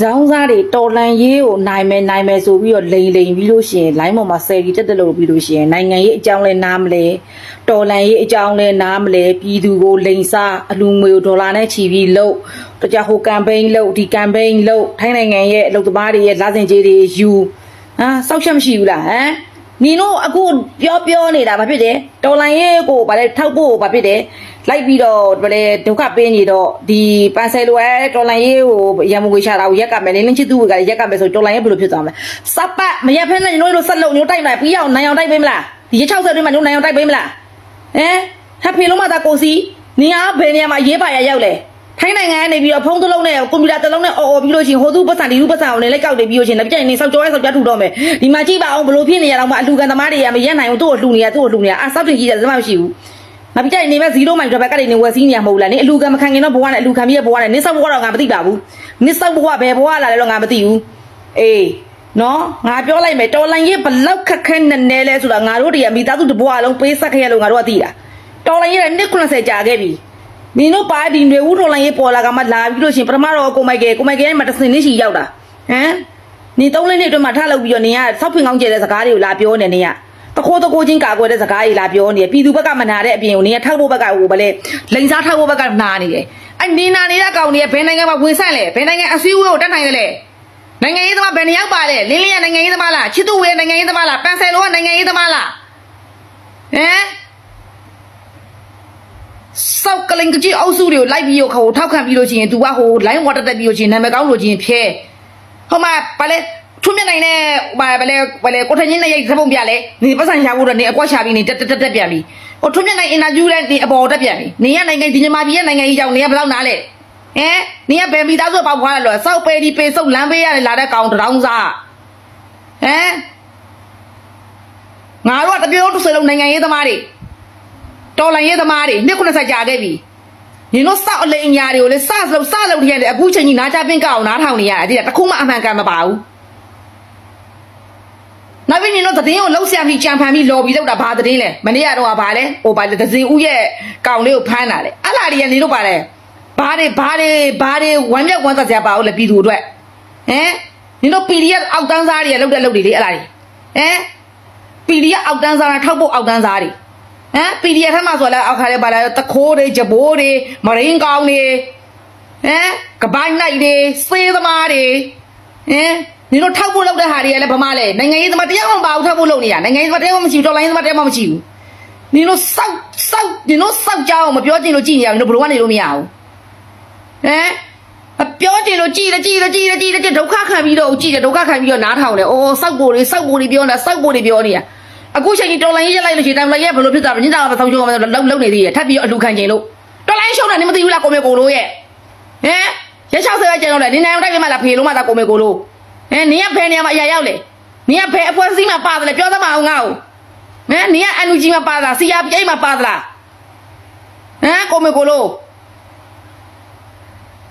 ဇောင်းစားတွေတော်လန်ရေးကိုနိုင်မယ်နိုင်မယ်ဆိုပြီးတော့လိန်လိန်ပြီးလို့ရှိရင် line ပေါ်မှာဆယ်ကြီးတက်တက်လို့ပြီးလို့ရှိရင်နိုင်ငံရေးအကြောင်းလဲနားမလဲတော်လန်ရေးအကြောင်းလဲနားမလဲပြည်သူကိုလိန်စားအလူငွေကိုဒေါ်လာနဲ့ချီပြီးလို့တကြဟိုကမ်ပိန်းလို့ဒီကမ်ပိန်းလို့ထိုင်းနိုင်ငံရဲ့အလုပ်သမားတွေရဲ့လာစင်ကြေးတွေယူဟာစောက်ချက်မရှိဘူးလားဟမ် နင်တို့အခုပြောပြောနေတာဘာဖြစ်တယ်တော်လန်ရေးကိုဗါလဲထောက်ဖို့ဘာဖြစ်တယ်လိုက်ပြီးတော့ဗါလဲဒုက္ခပေးနေတော့ဒီပန်ဆယ်လိုအဲတော်လန်ရေးကိုရံမငွေချတာကိုရက်ကမယ်လင်းလင်းချစ်သူကလည်းရက်ကမယ်ဆိုတော်လန်ရေးဘယ်လိုဖြစ်သွားမလဲစပ်ပတ်မရက်ဖက်နဲ့တို့တို့ဆက်လုံတို့တိုက်လိုက်ပြီးအောင်နိုင်အောင်တိုက်ပေးမလားဒီ60တွင်းမှာတို့နိုင်အောင်တိုက်ပေးမလားဟမ်ဟဖေလုံးမသာကိုစီနေရဘယ်နေရာမှာရေးပါရရောက်လဲ ထိုင်းနိုင်ငံကနေပြီးတော့ဖုန်းတစ်လုံးနဲ့ကွန်ပျူတာတစ်လုံးနဲ့အော်အော်ပြီးလို့ရှိရင်ဟိုသူပတ်စံဒီသူပတ်စံအောင်လည်းလိုက်ကောက်နေပြီးလို့ရှိရင်လည်းပြိုင်နေစောက်ကြောရဲစောက်ကြထူတော့မယ်ဒီမှာကြည့်ပါအောင်ဘလို့ဖြစ်နေရတော့မှအလူကန်သမားတွေကမရက်နိုင်ဘူးသူ့ကိုလှူနေရသူ့ကိုလှူနေရအစောက်တင်ကြီးတယ်စမမရှိဘူးမပြိုင်နေမဲ့0မိုင်တစ်ဘက်ကနေဝယ်စီးနေရမဟုတ်လားနင်အလူကန်မခံခင်တော့ဘဝနဲ့အလူခံပြီးရဘဝနဲ့နင်စောက်ဘဝတော့ငါမသိပါဘူးနင်စောက်ဘဝဘယ်ဘဝလာလဲတော့ငါမသိဘူးအေးနော်ငါပြောလိုက်မယ်တော်လိုင်းရေးဘလောက်ခက်ခဲနဲ့နဲလဲဆိုတာငါတို့တွေကမိသားစုတစ်ဘဝလုံးပေးဆက်ခဲ့ရလို့ငါတို့ကသိတာတော်လိုင်းရေးကနှစ်90ကြာခဲ့ပြီ နင်တို့ပါဒီຫນွေဦးတော်လိုင်းရေးပေါ်လာကမှလာပြီးလို့ရှရင်ပထမတော့ကိုမိုက်ကယ်ကိုမိုက်ကယ်ကမှတစ်စင်နစ်ရှိရောက်တာဟမ်နင်သုံးလေးနှစ်အတွင်းမှာထလောက်ပြီးတော့နင်ကစောက်ဖင်ကောင်းကျဲတဲ့စကားတွေကိုလာပြောနေနင်ကတခိုးတကိုးချင်းကာကွယ်တဲ့စကားတွေလာပြောနေတယ်ပြည်သူဘက်ကမနာတဲ့အပြင်ကိုနင်ကထောက်ဖို့ဘက်ကဟိုဗလဲလိန်စားထောက်ဖို့ဘက်ကနာနေတယ်အဲ့နင်နာနေတဲ့ကောင်တွေကဘယ်နိုင်ငံမှာဝင်ဆန့်လဲဘယ်နိုင်ငံအစည်းအဝေးကိုတက်နိုင်တယ်လဲနိုင်ငံရေးသမားဘယ်နှယောက်ပါလဲလင်းလင်းကနိုင်ငံရေးသမားလားချစ်သူဝေနိုင်ငံရေးသမားလားပန်ဆယ်လိုကနိုင်ငံရေးသမားလားဟမ် စောက်ကလင်ကကြီးအုပ်စုတွေကိုလိုက်ပြီးတော့ခေါ်ထောက်ခံပြီးလို့ရှိရင် तू ကဟို line water တက်ပြီးလို့ရှိရင်နာမည်ကောင်းလို့ချင်းဖျဲဟိုမှာဗာလဲထွန်းမြတ်နိုင်တဲ့ဗာဗာလဲဗာလဲကိုထင်းချင်းနဲ့ရိုက်သဘုံပြလဲနေပတ်စံရှာဖို့တော့နေအကွက်ရှာပြီးနေတက်တက်တက်တက်ပြန်ပြီဟိုထွန်းမြတ်နိုင်အင်တာဗျူးလဲနေအပေါ်တက်ပြန်ပြီနေရနိုင်ငံဒီညမာပြည်ရဲ့နိုင်ငံကြီးကြောင့်နေရဘယ်လောက်နားလဲဟမ်နေရဘယ်မိသားစုပေါက်ဖွားရလို့စောက်ပေဒီပေစုပ်လမ်းပေးရတယ်လာတဲ့ကောင်တောင်စားဟမ်ငါတို့ကတပြောတစ်စလုံးနိုင်ငံရေးသမားတွေ တော်လိုင်းရဲ့သမားတွေနှစ်90ကြာခဲ့ပြီညီတို့စောက်အလိမ်ညာတွေကိုလေစစလို့စလို့ထည့်ရတယ်အခုချိန်ကြီးနားချပင်းကအောင်နားထောင်နေရတယ်ဒီကတခုမှအမှန်ကန်မပါဘူးနောက်ပြီးညီတို့သတင်းကိုလှုပ်ရှားပြီးကြံဖန်ပြီးလော်ပြီးလောက်တာဘာသတင်းလဲမနေ့ကတော့ကဘာလဲဟိုဘာလဲဒဇင်ဦးရဲ့ကောင်လေးကိုဖမ်းတာလေအဲ့လာတွေကညီတို့ပါလဲဘာတွေဘာတွေဘာတွေဝမ်းမြောက်ဝမ်းသာစရာပါအောင်လေပြည်သူအတွက်ဟမ်ညီတို့ PDF အောက်တန်းစားတွေကလောက်တဲ့လောက်တွေလေအဲ့လာတွေဟမ် PDF အောက်တန်းစားတာထောက်ဖို့အောက်တန်းစားတွေ ဟမ် PDF ထက်မှဆိုလဲအောက်ခါလေးပါလာတခိုးတွေဂျဘိုးတွေမရင်းကောင်းတွေဟမ်ကပိုင်းနိုင်တွေစေးသမားတွေဟမ်ညီတို့ထောက်ဖို့လုပ်တဲ့ဟာတွေကလည်းဗမာလဲနိုင်ငံရေးသမားတရားမှမပါဘူးထောက်ဖို့လုပ်နေရနိုင်ငံရေးသမားတရားမှမရှိဘူးတော်လိုင်းသမားတရားမှမရှိဘူးညီတို့စောက်စောက်ညီတို့စောက်ကြအောင်မပြောချင်လို့ကြည်နေရညီတို့ဘယ်လိုကနေလို့မရဘူးဟမ်အပြောချင်လို့ကြည်တယ်ကြည်တယ်ကြည်တယ်ကြည်တယ်ဒုက္ခခံပြီးတော့ကြည်တယ်ဒုက္ခခံပြီးတော့နားထောင်တယ်အိုးစောက်ကိုတွေစောက်ကိုတွေပြောနေတာစောက်ကိုတွေပြောနေတာ အခုချိန်ကြီးတော်လိုင်းရက်လိုက်လို့ရှိရင်တော်လိုင်းရက်ဘယ်လိုဖြစ်သွားလဲညတာကမဆောင်ချုံကမလုံလုံနေသေးရဲ့ထပ်ပြီးအလူခံချိန်လို့တော်လိုင်းရှုံးတာနေမသိဘူးလားကိုမေကိုလို့ရဲ့ဟမ်ရက်60ပဲကျန်တော့လေနေနိုင်တိုက်ပြမလားဖေလို့မှသာကိုမေကိုလို့ဟမ်နင်ကဖယ်နေရမှာအရာရောက်လေနင်ကဖယ်အဖွဲစည်းမှာပါတယ်ပြောသမအောင်ငါ့ကိုဟမ်နင်ကအန်ယူဂျီမှာပါလားစီယာပြိတ်မှာပါသလားဟမ်ကိုမေကိုလို့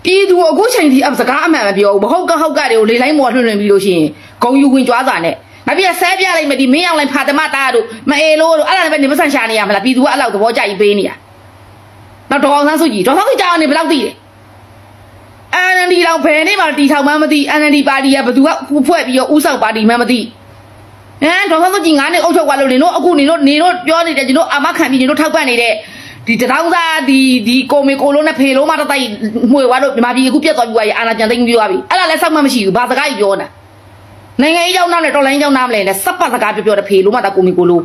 ပြည်သူအခုချိန်ဒီအစကားအမှန်မပြောဘူးမဟုတ်ကဟုတ်ကတွေကိုလေလိုင်းမော်လွှင့်လွှင့်ပြီးလို့ရှိရင်ဂုံယူဝင်ကြွားစာနဲ့ မပြဆဲပြလိုက်မယ်ဒီမင်းအောင်လိုင်းဖာတမတာတို့မအေလို့တို့အဲ့ဒါလည်းပဲနေမဆန်ရှာနေရမလားပြည်သူကအဲ့လောက်သဘောကျကြီးပေးနေရနောက်ဒေါအောင်ဆန်းစုကြည်ဒေါအောင်ဆန်းစုကြည်ကြောင်နေဘယ်လောက်သိလဲ NLD တော့ဘယ်နေ့မှတီထောင်မှမသိ NLD ပါတီကဘယ်သူကဖွဲ့ပြီးတော့ဥဆောင်ပါတီမှမသိဟမ်ဒေါအောင်ဆန်းစုကြည်ငါးနှစ်အုပ်ချုပ်သွားလို့နေတို့အခုနေတို့နေတို့ပြောနေတယ်ကျွန်တော်အာမခံပြီးကျွန်တော်ထောက်ပံ့နေတဲ့ဒီတထောင်သားဒီဒီကိုမေကိုလုံးနဲ့ဖေလုံးမတတိုက်မှွေသွားလို့မြန်မာပြည်အခုပြတ်သွားပြီးသွားပြီအာနာကျန်သိမ်းပြီးသွားပြီအဲ့ဒါလည်းစောက်မှမရှိဘူးဘာစကားကြီးပြောနေတာ နိုင်ငံရေးကြောင်းနောက်နဲ့တော်လိုင်းကြောင်းနားမလဲနဲ့စပ်ပတ်စကားပြောပြောတဲ့ဖေလုံးမတကိုမေကိုလုံး